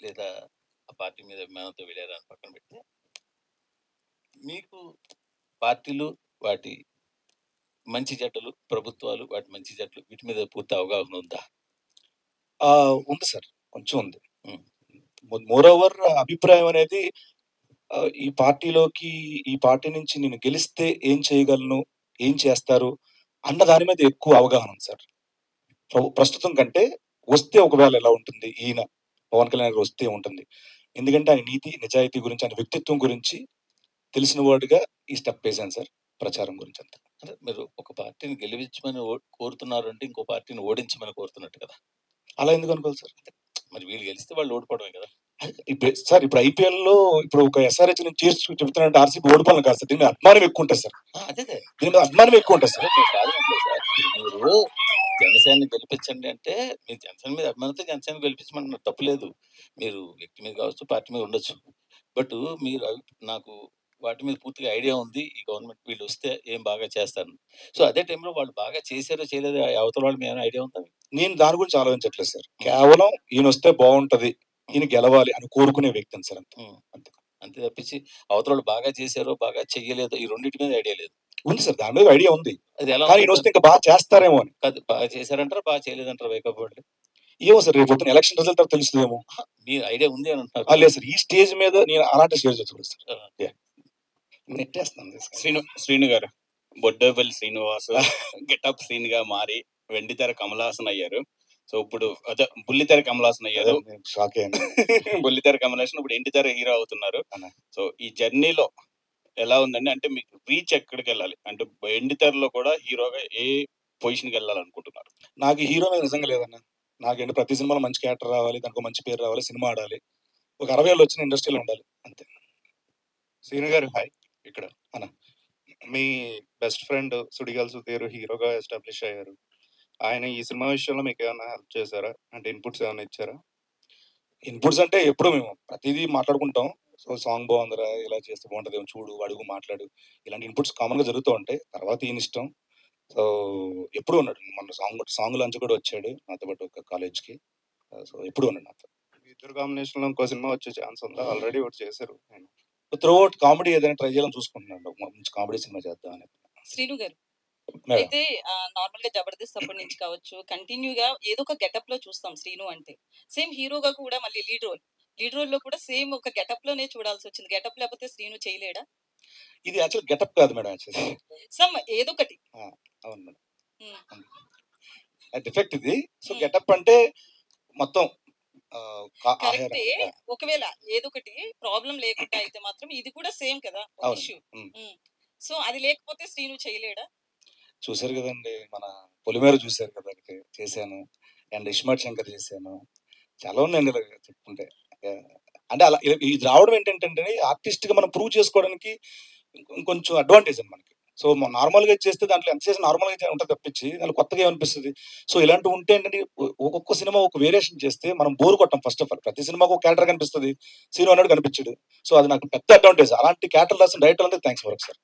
లేదా ఆ పార్టీ మీద అభిమానంతో వెళ్ళారా అని పక్కన పెడితే మీకు పార్టీలు వాటి మంచి జట్టులు ప్రభుత్వాలు వాటి మంచి జట్లు వీటి మీద పూర్తి అవగాహన ఉందా? ఉంది సార్. కొంచెం ఉంది. మోర్ ఓవర్ అభిప్రాయం అనేది ఈ పార్టీలోకి ఈ పార్టీ నుంచి నేను గెలిస్తే ఏం చేయగలను ఏం చేస్తారు అన్న దాని మీద ఎక్కువ అవగాహన ఉంది సార్. ప్రస్తుతం కంటే వస్తే ఒకవేళ ఎలా ఉంటుంది ఈయన పవన్ కళ్యాణ్ గారు వస్తే ఉంటుంది. ఎందుకంటే ఆయన నీతి నిజాయితీ గురించి ఆయన వ్యక్తిత్వం గురించి తెలిసిన వాడుగా ఈ స్టెప్ వేశాను సార్ ప్రచారం గురించి అంతా. అంటే మీరు ఒక పార్టీని గెలిపించమని కోరుతున్నారు అంటే ఇంకో పార్టీని ఓడించమని కోరుతున్నట్టు కదా? అలా ఎందుకు అనుకోవాలి సార్? మరి వీళ్ళు గెలిస్తే వాళ్ళు ఓడిపోవడమే కదా? ఇప్పుడు సార్ ఇప్పుడు ఐపీఎల్లో ఇప్పుడు ఒక ఎస్ఆర్హెచ్ నుంచి చేర్చు చెప్తున్నారంటే ఆర్సీబీ ఓడిపోవాలి కాదు సార్. దీని అభిమానం ఎక్కువ ఉంటుంది సార్. అదే. దీని అభిమానం ఎక్కువ ఉంటుంది సార్. మీరు జనసేనని గెలిపించండి అంటే మీరు జనసేన మీద అభిమానంతో జనసేన గెలిపించమన్న తప్పు లేదు. మీరు వ్యక్తి మీద కావచ్చు పార్టీ మీద ఉండొచ్చు. బట్ మీరు నాకు వాటి మీద పూర్తిగా ఐడియా ఉంది. ఈ గవర్నమెంట్ వీళ్ళు వస్తే ఏం బాగా చేస్తారు? సో అదే టైంలో వాళ్ళు బాగా చేశారో చేయలేదో అవతల వాళ్ళు మీద ఐడియా ఉందా? నేను దాని గురించి ఆలోచించట్లేదు సార్. కేవలం ఈయన వస్తే బాగుంటది ఈయన గెలవాలి అని కోరుకునే వ్యక్తిని సార్ అంతే. అంతే తప్పించి అవతల వాళ్ళు బాగా చేశారో బాగా చెయ్యలేదో ఈ రెండింటి మీద ఐడియా లేదు. ఉంది సార్ దాని మీద ఐడియా ఉంది. అది ఎలా కానీ ఈయన వస్తే ఇంకా బాగా చేస్తారేమో అని. కాదు బాగా చేశారంటారా? బాగా చేయలేదంటారా వేకప్ వాళ్ళు? ఏమో సార్ రేపు పొద్దున ఎలక్షన్ రిజల్ట్ తర్వాత తెలుస్తుందేమో. మీ ఐడియా ఉంది అని ఆ, అంటున్నారు లేదు సార్ ఈ స్టేజ్ మీద నేను అలాంటి స్టేజ్ చూడదు సార్. నెట్టేస్తాను శ్రీను శ్రీను గారు బొడ్డోపల్లి శ్రీనివాస్ గెటప్ శ్రీను గా మారి వెండితెర కమలాసన్ అయ్యారు. సో ఇప్పుడు అదే బుల్లితెర కమలాసన్ అయ్యారు. షాక్ అయ్యాను బుల్లితెర కమలాసన్ ఇప్పుడు ఎండితెర హీరో అవుతున్నారు. సో ఈ జర్నీలో ఎలా ఉందండి? అంటే మీకు రీచ్ ఎక్కడికి వెళ్ళాలి అంటే ఎండితెరలో కూడా హీరోగా ఏ పొజిషన్కి వెళ్ళాలనుకుంటున్నారు? నాకు హీరో మీద నిజంగా లేదన్న. నాకేంటి ప్రతి సినిమాలో మంచి క్యారెక్టర్ రావాలి దానికి మంచి పేరు రావాలి సినిమా ఆడాలి. ఒక అరవై ఏళ్ళు వచ్చిన ఇండస్ట్రీలో ఉండాలి అంతే. శ్రీను గారు హాయ్. ఇక్కడ అన్న. మీ బెస్ట్ ఫ్రెండ్ సుడిగాల్ సుధీర్ హీరోగా ఎస్టాబ్లిష్ అయ్యారు. ఆయన ఈ సినిమా విషయంలో మీకు ఏమైనా హెల్ప్ చేశారా? అంటే ఇన్పుట్స్ ఏమైనా ఇచ్చారా? ఇన్పుట్స్ అంటే ఎప్పుడు మేము ప్రతిదీ మాట్లాడుకుంటాం. సో సాంగ్ బాగుందిరా ఇలా చేస్తే బాగుంటుంది ఏమో చూడు అడుగు మాట్లాడు ఇలాంటి ఇన్పుట్స్ కామన్గా జరుగుతూ ఉంటాయి. తర్వాత ఈయన ఇష్టం. సో ఎప్పుడు ఉన్నాడు. మన సాంగ్ సాంగ్ లంచ్ కూడా వచ్చాడు నాతో పాటు ఒక కాలేజ్కి సో ఎప్పుడు ఉన్నాడు నాతో. ఇద్దరు కాంబినేషన్లో ఇంకో సినిమా వచ్చే ఛాన్స్ ఉందా? ఆల్రెడీ ఒకటి చేశారు ఆయన. త్రూ అవుట్ కామెడీ ఏదైనా ట్రై చేయాలని చూసుకుంటున్నాడు. మంచి కామెడీ సినిమా చేద్దాం అని. శ్రీను గారు అయితే నార్మల్గా జబర్దస్త్ అప్పటి నుంచి కావచ్చు కంటిన్యూ గా ఏదో ఒక గెటప్లో చూస్తాం శ్రీను అంటే. సేమ్ హీరోగా కూడా మళ్ళీ లీడ్ రోల్. లీడ్ రోల్లో కూడా సేమ్ ఒక గెటప్లోనే చూడాల్సి వచ్చింది గెటప్ లేకపోతే శ్రీను చేయలేడా? ఇది యాక్చువల్ గెటప్ కాదు మేడం యాక్చువల్లీ సమ్ ఏదో ఒకటి అవును మేడం. డిఫెక్ట్ ఇది. సో. గెటప్ అంటే మొత్తం కరెక్టే. ఒకవేళ ఏదో ఒకటి ప్రాబ్లం లేకుండా అయితే మాత్రం ఇది కూడా సేమ్ కదా. ఇష్యూ. సో అది లేకపోతే శ్రీను చేయలేడా? చూశారు కదండి మన పొలిమేర చూశారు కదా చేశాను. అండ్ ఇస్మార్ట్ శంకర్ చేశాను. చాలా ఉన్నాయండి ఇలా చెప్పుకుంటే అంటే అలా ఇది- రావడం ఏంటంటే ఆర్టిస్ట్గా మనం ప్రూవ్ చేసుకోవడానికి ఇంకొంచెం అడ్వాంటేజ్ అండి మనకి. సో నార్మల్గా చేస్తే దాంట్లో ఎంత చేసి నార్మల్గా ఉంటుంది తప్పించి దాంట్లో కొత్తగా ఏమనిపిస్తుంది? సో ఇలాంటివి ఉంటే ఏంటంటే ఒక్కొక్క సినిమా ఒక వేరియేషన్ చేస్తే మనం బోర్ కొట్టాం ఫస్ట్ ఆఫ్ ఆల్. ప్రతి సినిమాకు ఒక క్యారెక్టర్ కనిపిస్తుంది. సీరో అన్నాడు కనిపించాడు. సో అది నాకు పెద్ద అడ్వాంటేజ్. అలాంటి క్యారెక్టర్ రాసిన డైరెక్టర్ అంటే thanks for sir.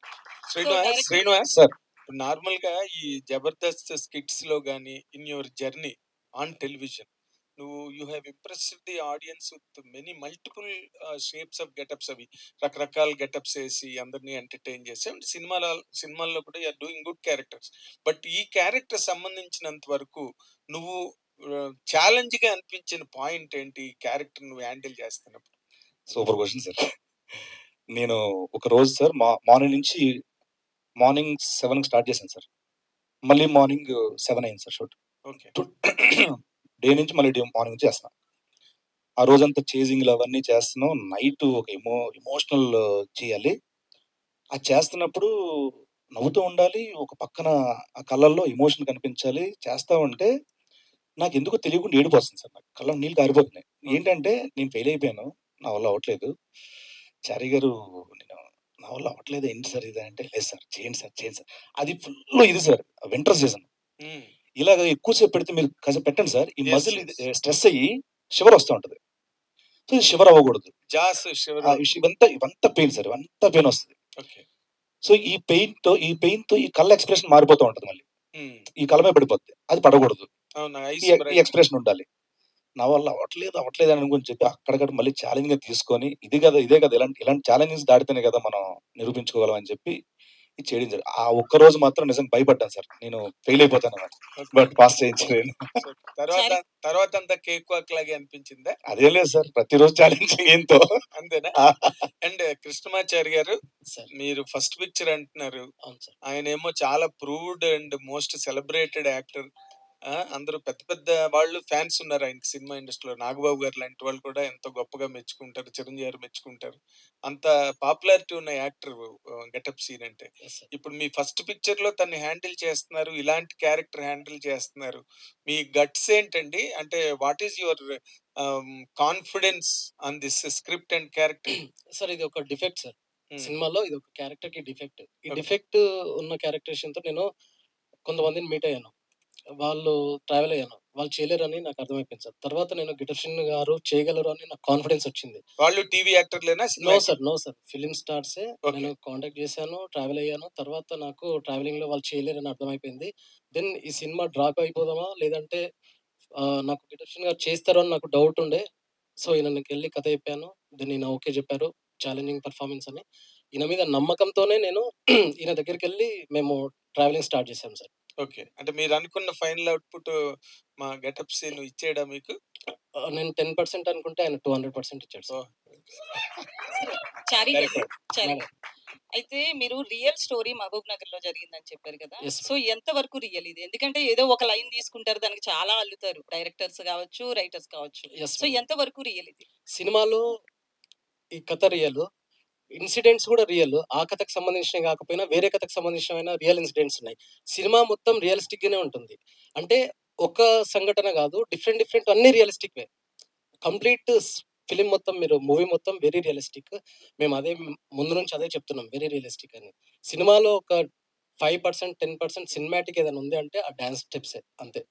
Srinivas Srinivas sir. నార్మల్గా ఈ జబర్దస్త్ స్కిట్స్లో గానీ in your journey on television నువ్వు you have impressed the audience with many multiple shapes of getups అవి. రకరకాల గెటప్స్ వేసి అందరినీ ఎంటర్టైన్ చేసి అండ్ సినిమాల సినిమాల్లో కూడా you are doing good characters. But ఈ క్యారెక్టర్ సంబంధించినంత వరకు నువ్వు ఛాలెంజ్గా అనిపించిన పాయింట్ ఏంటి క్యారెక్టర్ నువ్వు హ్యాండిల్ చేస్తున్నప్పుడు? Super question sir. నేను ఒక రోజు సార్ మా మార్నింగ్ నుంచి మార్నింగ్ సెవెన్ స్టార్ట్ చేశాను సార్. మళ్ళీ మార్నింగ్ సెవెన్ అయింది సార్ షూట్. ఓకే. డే నుంచి మళ్ళీ డే మార్నింగ్ నుంచి చేస్తున్నాం. ఆ రోజంతా చేజింగ్లు అవన్నీ చేస్తున్నాం. నైట్ ఒక ఎమో ఎమోషనల్ చేయాలి. అది చేస్తున్నప్పుడు నవ్వుతూ ఉండాలి. ఒక పక్కన ఆ కళ్ళల్లో ఎమోషన్ కనిపించాలి. చేస్తా ఉంటే నాకు ఎందుకో తెలియకుండా ఏడిపోతుంది సార్. నాకు కళ్ళ నీళ్ళు కారిపోతున్నాయి. ఏంటంటే నేను ఫెయిల్ అయిపోయాను. నా వల్ల అవ్వట్లేదు. చారి గారు నేను నా వల్ల అవ్వట్లేదు. ఏంటి సార్ ఇది అంటే లేదు సార్ చేయండి సార్ చేయండి సార్. అది ఫుల్ ఇది సార్. Winter season. ఇలాగ ఎక్కువసేపు పెడితే మీరు కాసేపు పెట్టండి సార్ ఈ Yes, మజిల్ yes. స్ట్రెస్ అయ్యి షివర్ వస్తూ ఉంటది సో ఇది షివర్ అవ్వకూడదు జాస్ ఇష్- ఇవంతా ఇవంతా పెయిన్ సార్ ఇవంతా పెయిన్ వస్తుంది ఓకే సో ఈ పెయిన్తో ఈ పెయిన్తో ఈ కళ్ళ ఎక్స్ప్రెషన్ మారిపోతూ ఉంటది మళ్ళీ. ఈ కళ్ళమే పడిపోద్ది అది పడకూడదు అవునా ఐస్ ఈ ఎక్స్ప్రెషన్ ఉండాలి నా వల్ల అవ్వట్లేదు, అవ్వట్లేదు అని అనుకుని చెప్పి అక్కడికక్కడ మళ్ళీ ఛాలెంజ్‌గా తీసుకొని ఇది కదా! ఇదే కదా! ఇలాంటి ఇలాంటి ఛాలెంజెస్ దాటితేనే కదా! మనం నిరూపించుకోగలం అని చెప్పి చేయడం జరిగింది. ఆ ఒక్క రోజు మాత్రం నిజంగా భయపడ్డాను సార్. నేను ఫెయిల్ అయిపోతానేమో. బట్ పాస్ చేయించలేదు. సో తర్వాత తర్వాత అంతా కేక్ వాక్ లాగే అనిపించిందా? అదేం లేదు సార్. ప్రతిరోజు ఛాలెంజ్ ఏంతో. అంతేనా? అండ్ కృష్ణమాచారి గారు సార్. మీరు ఫస్ట్ పిక్చర్ అంటున్నారు. అవును సార్. ఆయనేమో చాలా proved and most celebrated actor. ఆ! అందరూ పెద్ద పెద్ద వాళ్ళు ఫ్యాన్స్ ఉన్నారు ఆయనకి సినిమా ఇండస్ట్రీలో. నాగబాబు గారు లాంటి వాళ్ళు కూడా ఎంతో గొప్పగా మెచ్చుకుంటారు. చిరంజీవి గారు మెచ్చుకుంటారు. అంత పాపులారిటీ ఉన్న యాక్టర్ గెటప్ సీన్ అంటే. సార్. ఇప్పుడు మీ ఫస్ట్ పిక్చర్‌లో తన్ని హ్యాండిల్ చేస్తున్నారు. ఇలాంటి క్యారెక్టర్ హ్యాండిల్ చేస్తున్నారు. మీ గట్స్ ఏంటండి? అంటే what is your confidence on this script and character? Sir ఇది ఒక డిఫెక్ట్ సార్. సినిమాలో ఇది ఒక క్యారెక్టర్‌కి డిఫెక్ట్. ఈ ఓకే. డిఫెక్ట్ ఉన్న క్యారెక్టరేషన్‌తో నేను కొంతమందిని మీట్ అయ్యాను. వాళ్ళు ట్రావెల్ అయ్యాను. వాళ్ళు చేయలేరని నాకు అర్థమైపోయింది సార్. తర్వాత నేను గిటర్‌షిన్ గారు చేయగలరు అని నాకు కాన్ఫిడెన్స్ వచ్చింది. వాళ్ళు TV యాక్టర్‌లేనా? Cinema no actor sir. No sir. Film స్టార్సే. Okay. నేను కాంటాక్ట్ చేశాను. ట్రావెల్ అయ్యాను. తర్వాత నాకు ట్రావెలింగ్‌లో వాళ్ళు చేయలేరని అర్థమైపోయింది. దెన్ ఈ సినిమా డ్రాప్ అయిపోదామా? లేదంటే ఆహ్, నాకు గిటర్‌షిన్ గారు చేస్తారు అని నాకు డౌట్ ఉండే. సో ఈయనకెళ్ళి కథ చెప్పాను. దెన్ ఈయన ఓకే చెప్పారు. ఛాలెంజింగ్ పెర్ఫార్మన్స్ అని. ఈయన మీద నమ్మకంతోనే నేను ఈయన దగ్గరికెళ్ళి మేము ట్రావెలింగ్ స్టార్ట్ చేసాం సార్. ఓకే. అంటే మీరు అనుకున్న ఫైనల్ అవుట్‌పుట్ మా గెటప్ సీన్ ఇచ్చాడా మీకు? నేను 10% అనుకుంటే ఆయన 200% ఇచ్చాడు సార్. ఓహ్! చారి గారు, డైరెక్టర్. చారి మేడం. గారు. అయితే మీరు రియల్ స్టోరీ మహబూబ్ నగర్‌లో జరిగిందని చెప్పారు కదా! యెస్ సో ఎంత వరకు రియల్ ఇది? ఎందుకంటే ఏదో ఒక లైన్ తీసుకుంటారు. దానికి చాలా అల్లుతారు. డైరెక్టర్స్ కావచ్చు, రైటర్స్ కావచ్చు. Yes so madam. ఎంత వరకు రియల్ ఇది? సినిమాలో ఈ కథ రియల్. ఇన్సిడెంట్స్ కూడా రియల్. ఆ కథకు సంబంధించినవి కాకపోయినా వేరే కథకు సంబంధించిన రియల్ ఇన్సిడెంట్స్ ఉన్నాయి. సినిమా మొత్తం రియలిస్టిక్‌గానే ఉంటుంది. అంటే ఒక సంఘటన కాదు. డిఫరెంట్ డిఫరెంట్ అన్నీ రియలిస్టిక్‌వే. కంప్లీట్ ఫిలిం మొత్తం మీరు మూవీ మొత్తం వెరీ రియలిస్టిక్. మేము అదే ముందు నుంచి అదే చెప్తున్నాం. వెరీ రియలిస్టిక్ అని. సినిమాలో ఒక 5%, 10% సినిమాటిక్ ఏదైనా ఉంది అంటే ఆ డాన్స్ స్టెప్సే అంతే.